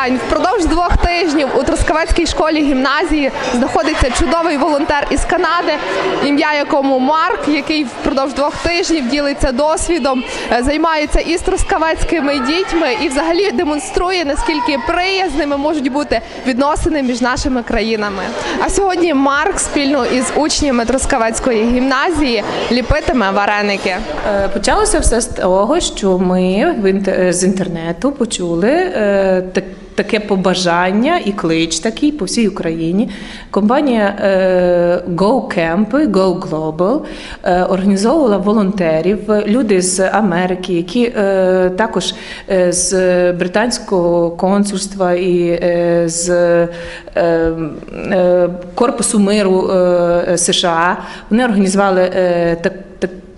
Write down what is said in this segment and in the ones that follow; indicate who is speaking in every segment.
Speaker 1: Онлайн. Впродовж двох тижнів у Трускавецькій школі гімназії знаходиться чудовий волонтер із Канади, ім'я якому Марк, який впродовж двох тижнів ділиться досвідом, е, займається із трускавецькими дітьми і взагалі демонструє наскільки приязними можуть бути відносини між нашими країнами. А сьогодні Марк спільно із учнями Трускавецької гімназії ліпитиме вареники.
Speaker 2: Е, Почалося все з того, що ми з інтернету почули е, таке побажання і клич такий по всій Україні. Компанія е, Go Camp, Go Global е, організовувала волонтерів, люди з Америки, які е, також е, з британського консульства і е, з е, е, Корпусу миру е, США. Вони організували е, так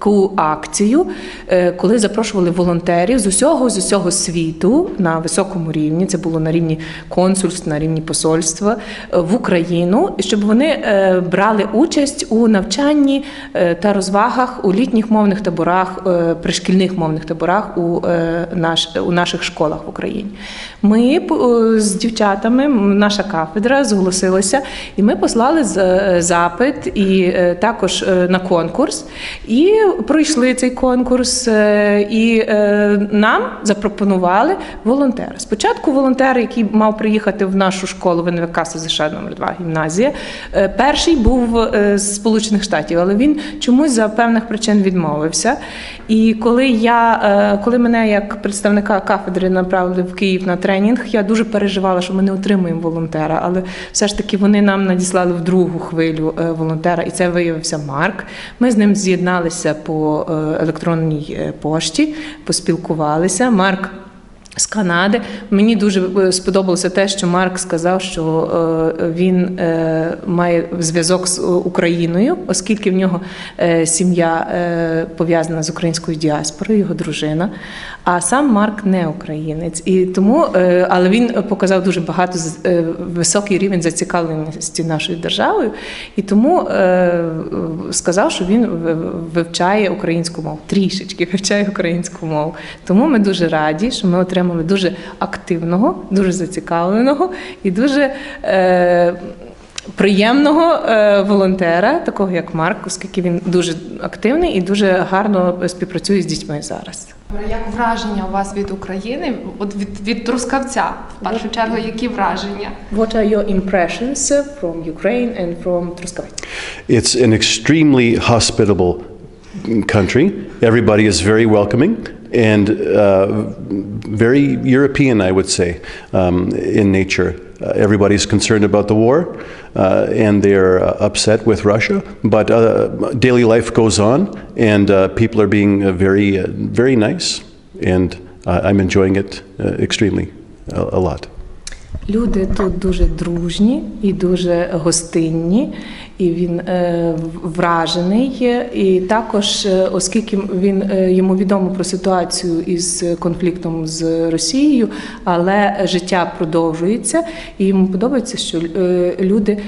Speaker 2: таку акцію, е, коли запрошували волонтерів з усього з усього світу на високому рівні. Це було на рівні консульств, на рівні посольства е, в Україну, щоб вони е, брали участь у навчанні та розвагах у літніх мовних таборах, пришкільних мовних таборах у, наш, у наших школах в Україні. Ми з дівчатами, наша кафедра зголосилася, і ми послали запит і також на конкурс. І пройшли цей конкурс, е, і е, нам запропонували волонтера. Спочатку волонтер, який мав приїхати в нашу школу в НВК СЗШ номер 2 гімназія, е, перший був з Сполучених Штатів, але він чомусь за певних причин відмовився. І коли я, коли мене як представника кафедри направили в Київ на тренінг, я дуже переживала, що ми не отримуємо волонтера, але все ж таки вони нам надіслали в другу хвилю волонтера, і це виявився Марк. Ми з ним з'єдналися по е, електронній е, пошті, поспілкувалися. Марк з Канади. Мені дуже е, сподобалося те, що Марк сказав, що е, він е, має зв'язок з Україною, оскільки в нього сім'я пов'язана з українською діаспорою, його дружина. А сам Марк не українець. І тому, але він показав дуже багато високий рівень зацікавленості нашою державою, і тому сказав, що він вивчає українську мову, трішечки вивчає українську мову. Тому ми дуже раді, що ми отримали дуже активного, дуже зацікавленого і дуже. Е, Приємного е, волонтера, такого як Марк, оскільки він дуже активний і дуже гарно співпрацює з дітьми зараз.
Speaker 1: Як враження у вас від України? От від, від Трускавця, в першу чергу, які враження?
Speaker 2: What are your impressions from Ukraine and from Truskavets?
Speaker 3: It's an extremely hospitable country. Everybody is very welcoming and uh, very European, I would say, um, in nature. Uh, everybody's concerned about the war uh, and they're uh, upset with Russia, but uh, daily life goes on and uh, people are being uh, very, very nice, and I'm enjoying it extremely a, a lot.
Speaker 2: Люди тут дуже дружні і дуже гостинні, і він е, вражений. І також, е, оскільки він е, йому відомо про ситуацію із конфліктом з Росією, але життя продовжується, і йому подобається, що люди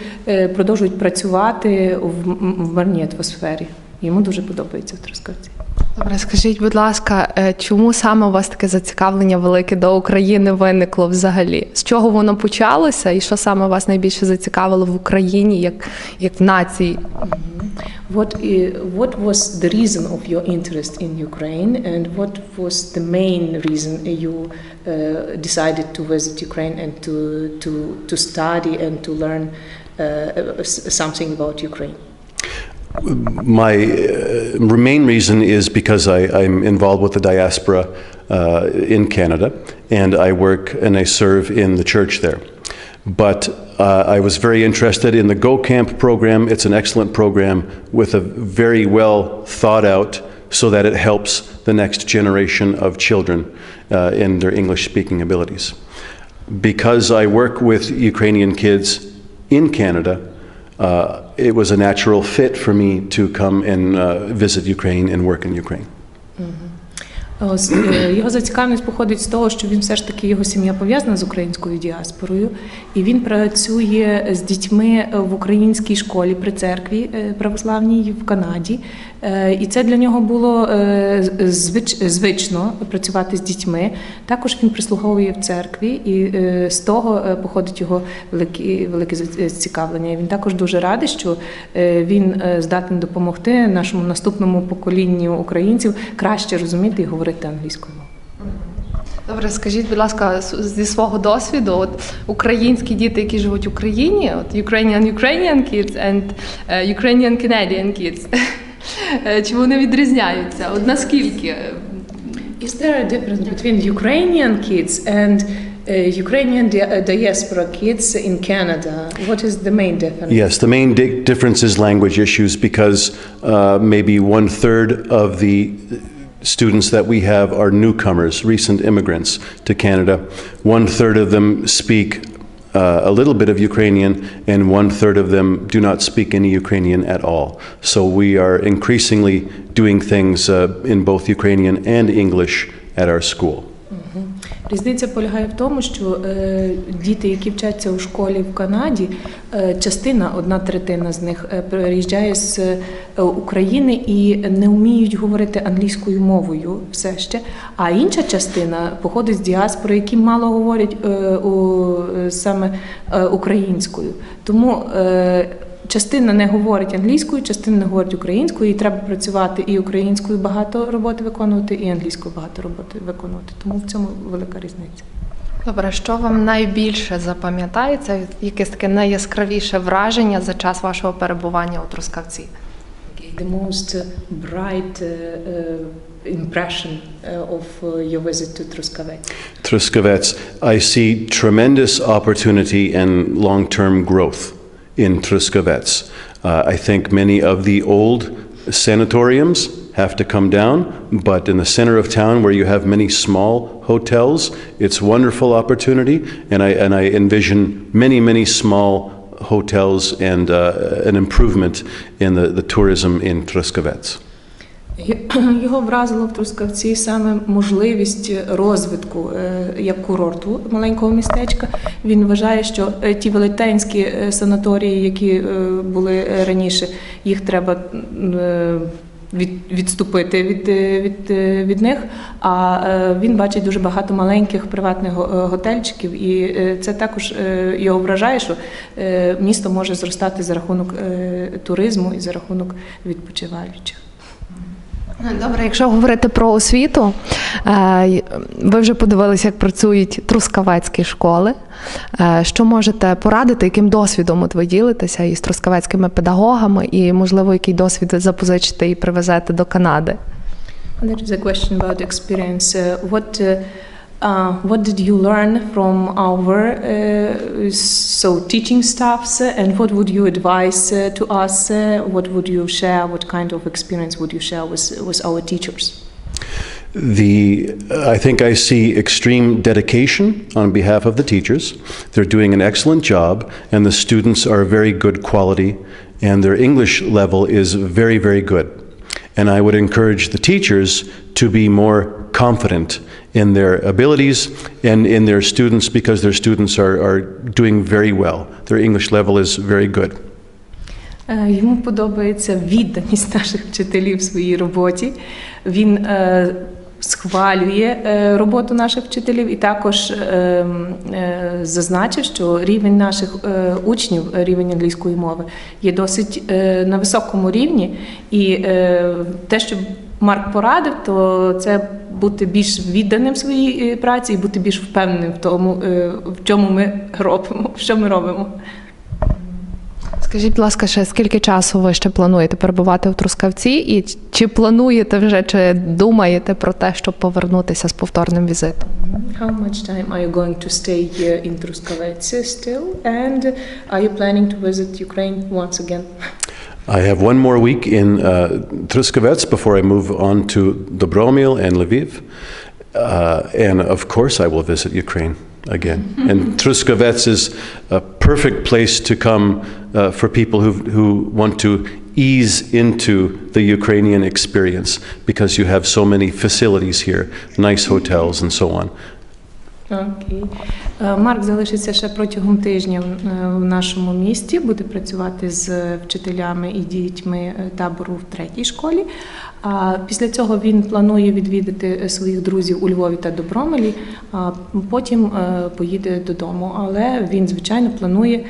Speaker 2: продовжують працювати в мирній атмосфері. Йому дуже подобається в Трускавці.
Speaker 1: Добре, скажіть, будь ласка, е, чому саме у вас таке зацікавлення велике до України виникло взагалі? З чого воно почалося, і що саме вас найбільше зацікавило в Україні, як, як в нації?
Speaker 2: What, what was the reason of your interest in Ukraine, and what was the main reason you uh, decided to visit Ukraine and to, to, to study and to learn uh, something about Ukraine?
Speaker 3: My uh, main reason is because I, I'm involved with the diaspora uh, in Canada, and I work and I serve in the church there. But uh, I was very interested in the Go Camp program. It's an excellent program with a very well thought out so that it helps the next generation of children uh, in their English speaking abilities. Because I work with Ukrainian kids in Canada, uh, it was a natural fit for me to come and uh, visit Ukraine and work in Ukraine.
Speaker 2: Mm -hmm. Його зацікавленість походить з того, що він все ж таки його сім'я пов'язана з українською діаспорою, і він працює з дітьми в українській школі при церкві е, православній в Канаді. Е, І це для нього було е, звич, звично працювати з дітьми. Також він прислуговує в церкві, і е, з того е, походить його велике, велике зацікавлення. Він також дуже радий, що е, він е, здатний допомогти нашому наступному поколінню українців краще розуміти і говорити англійською мовою.
Speaker 1: Добре, скажіть, будь ласка, зі свого досвіду, от українські діти, які живуть в Україні, от Ukrainian Ukrainian kids and е, Ukrainian Canadian kids, е, чи вони відрізняються? От наскільки?
Speaker 2: Is there a difference between Ukrainian kids and uh, Ukrainian di- uh, diaspora kids in Canada? What is the main difference?
Speaker 3: Yes, the main di- difference is language issues because uh, maybe one third of the students that we have are newcomers, recent immigrants to Canada. One third of them speak uh, a little bit of Ukrainian, and one third of them do not speak any Ukrainian at all. So we are increasingly doing things uh, in both Ukrainian and English at our school.
Speaker 2: Різниця полягає в тому, що е, діти, які вчаться у школі в Канаді, е, частина, одна третина з них е, приїжджає з України і не вміють говорити англійською мовою все ще. А інша частина походить з діаспори, які мало говорять саме українською. Тому Частина не говорить англійською, частина не говорить українською, і треба працювати і українською багато роботи виконувати, і англійською багато роботи виконувати. Тому в цьому велика різниця.
Speaker 1: Добре, що вам найбільше запам'ятається? Якесь таке найяскравіше враження за час вашого перебування у Трускавці?
Speaker 2: The most bright uh, uh, impression uh, of your visit to Truskavec.
Speaker 3: Truskavets, I see tremendous opportunity and long term growth in Truskavets. Uh, I think many of the old sanatoriums have to come down, but in the center of town where you have many small hotels, it's wonderful opportunity, and I, and I envision many, many small hotels and uh, an improvement in the, the tourism in Truskavets.
Speaker 2: Його вразило в Трускавці саме можливість розвитку е, як курорту маленького містечка. Він вважає, що е, ті велетенські е, санаторії, які були раніше, їх треба від, відступити від, від, від них. А він бачить дуже багато маленьких приватних готельчиків, і це також його вражає, що місто може зростати за рахунок туризму і за рахунок відпочиваючих.
Speaker 1: Добре, якщо говорити про освіту, е, ви вже подивилися, як працюють трускавецькі школи. Е, Що можете порадити, яким досвідом от ви ділитеся із трускавецькими педагогами, і можливо, який досвід запозичите і привезете до Канади?
Speaker 2: There is a experience. Uh, what uh, what did you learn from our uh, so teaching staffs, uh, and what would you advise uh, to us? Uh, what would you share? What kind of experience would you share with with our teachers?
Speaker 3: The I think I see extreme dedication on behalf of the teachers. They're doing an excellent job, and the students are very good quality, and their English level is very, very good. And I would encourage the teachers to be more confident in their abilities and in their students because their students are, are doing very well. Their English level is very good.
Speaker 2: Е, Йому подобається відданість наших вчителів своїй роботі. Він е, схвалює е, роботу наших вчителів і також е, е, зазначив, що рівень наших е, учнів, рівень англійської мови, є досить е, на високому рівні. І е, те, що Марк порадив, то це бути більш відданим своїй е, праці і бути більш впевненим в тому, е, в чому ми робимо, що ми робимо.
Speaker 1: Скажіть, будь ласка, ще скільки часу ви ще плануєте перебувати в Трускавці? І чи плануєте вже, чи думаєте про те, щоб повернутися з повторним візитом?
Speaker 2: How much time are you going to stay here in Truskavets still? And are you planning to visit Ukraine once again?
Speaker 3: I have one more week in uh, Truskavets before I move on to Dobromil and Lviv. Uh, and of course, I will visit Ukraine again. and Truskavets is a perfect place to come uh, for people who, who want to ease into the Ukrainian experience because you have so many facilities here, nice hotels and so on.
Speaker 2: Окей. Е, Марк залишиться ще протягом тижня е, в нашому місті, буде працювати з вчителями і дітьми е, табору в третій школі. А після цього він планує відвідати е, своїх друзів у Львові та Добромелі, а потім е, поїде додому. Але він, звичайно, планує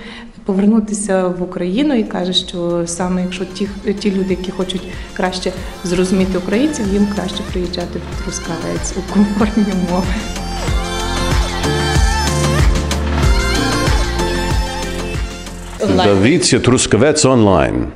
Speaker 2: повернутися в Україну і каже, що саме якщо ті, ті люди, які хочуть краще зрозуміти українців, їм краще приїжджати в Трускавець у комфортні умови.
Speaker 3: Дивіться Трускавець онлайн.